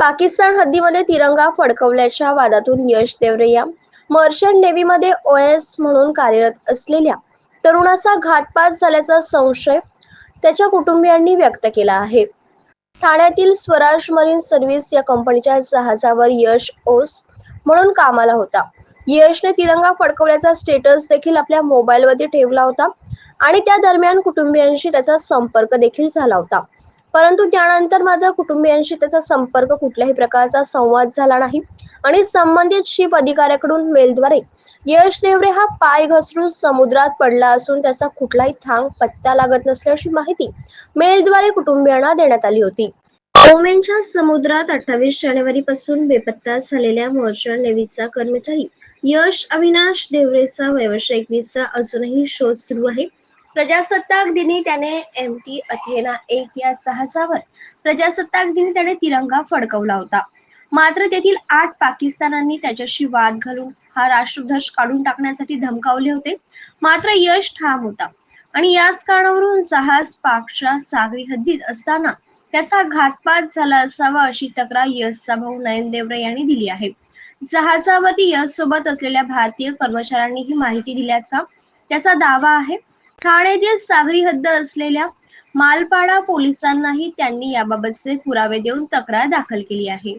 पाकिस्तान हद्दीमध्ये तिरंगा फडकवल्याच्या वादातून यश Devaraiya merchant नेव्हीमध्ये OS म्हणून कार्यरत असलेल्या तरुणाचा घातपात झाल्याचा संशय त्याच्या कुटुंबियांनी व्यक्त केला आहे. ठाण्यातील स्वराज मरीन सर्व्हिस या कंपनीच्या जहाजावर यश ओस म्हणून कामाला होता. यशने तिरंगा फडकवल्याचा स्टेटस देखील आपल्या मोबाईलमध्ये ठेवला होता आणि त्या दरम्यान कुटुंबियांशी त्याचा संपर्क देखील झाला होता. परंतु त्यानंतर मात्र कुटुंबियांशी त्याचा संपर्क कुठल्याही प्रकारचा संवाद झाला नाही. आणि संबंधित शिप अधिकाऱ्याकडून मेलद्वारे यश देवरे हा पाय घसरून समुद्रात पडला असून त्याचा कुठलाही थांग पत्ता लागत नसल्याची माहिती मेलद्वारे कुटुंबियांना देण्यात आली होती. ओमेनच्या समुद्रात अठ्ठावीस जानेवारी पासून बेपत्ता झालेल्या मर्चंट नेव्हीचा कर्मचारी यश अविनाश देवरेचा व्यावसायिक एकवीसचा अजूनही शोध सुरू आहे. प्रजासत्ताक दिनी त्याने एम टी अथेना एक या जहाजावर प्रजासत्ताक दिनी त्याने तिरंगा फडकवला होता. मात्र तेथील आठ पाकिस्तानांनी त्याच्याशी वाद घालून हा राष्ट्रध्वज काढून टाकण्यासाठी धमकावले होते. मात्र यश ठाम होता. आणि याच कारणावरून जहाज पाकच्या सागरी हद्दीत असताना त्याचा घातपात झाला असावा अशी तक्रार यशचा भाऊ नयन देवरे यांनी दिली आहे. जहाजावरती यश सोबत असलेल्या भारतीय कर्मचाऱ्यांनी ही माहिती दिल्याचा त्याचा दावा आहे. ठाण्यातील सागरी हद्द असलेल्या मालपाडा पोलिसांनाही त्यांनी याबाबतचे पुरावे देऊन तक्रार दाखल केली आहे.